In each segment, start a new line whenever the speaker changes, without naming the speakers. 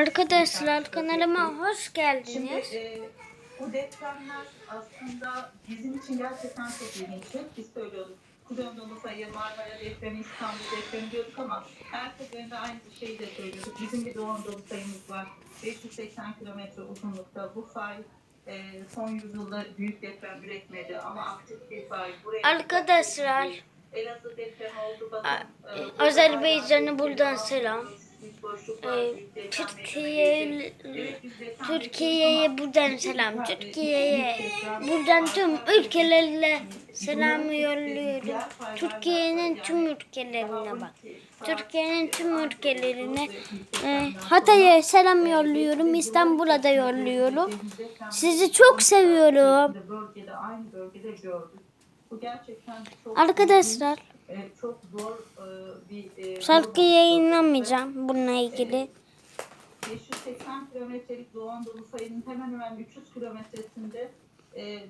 Arkadaşlar kanalıma hoş Şimdi geldiniz.
e, bu depremler aslında bizim için gerçekten çok ilginçti. Biz söylüyorduk. Kuzey Anadolu sayı, Marmara depremi, İstanbul depremi diyorduk ama her seferinde aynı şeyi de söylüyorduk. Bizim bir Doğu Anadolu sayımız var. 580 kilometre uzunlukta. Bu fay e, son yüzyılda büyük deprem üretmedi ama aktif bir fay. Buraya Arkadaşlar, Elazığ depremi oldu. Bakın, e, Azerbaycan'a buradan selam. Ee, Türkiye Türkiye'ye
buradan selam. Türkiye'ye
buradan tüm ülkelerle selamı yolluyorum. Türkiye'nin tüm
ülkelerine bak.
Türkiye'nin tüm ülkelerine e, Hatay'a
selam yolluyorum. İstanbul'a da yolluyorum.
Sizi çok seviyorum. Bu gerçekten çok Arkadaşlar e, çok zor e, bir e, şarkı yayınlamayacağım
bununla ilgili.
580 kilometrelik Doğu Anadolu sayının hemen hemen 300 kilometresinde e,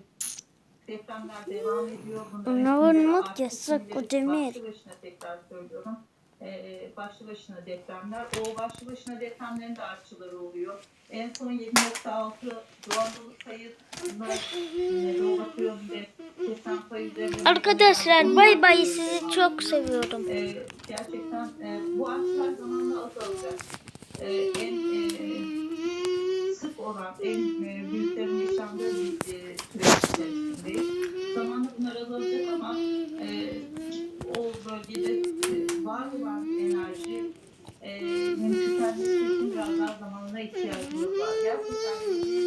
depremler devam ediyor. Ne olmak yasak o Demir. Başlı başına tekrar söylüyorum. E, başlı başına depremler. O başlı başına depremlerin de artçıları oluyor. En son 7.6 Doğu Anadolu sayısında Arkadaşlar bay bay sizi çok
seviyorum.
E, gerçekten e, bu ağaçlar zamanla azalacak. E, en e, sık olan, en e, büyüklerin yaşandığı bir e, süreç içerisindeyiz. Zamanla bunlar azalacak ama e, o bölgede e, var olan enerji e, hem tükenmesi için biraz daha zamanına ihtiyacımız var. Gerçekten e,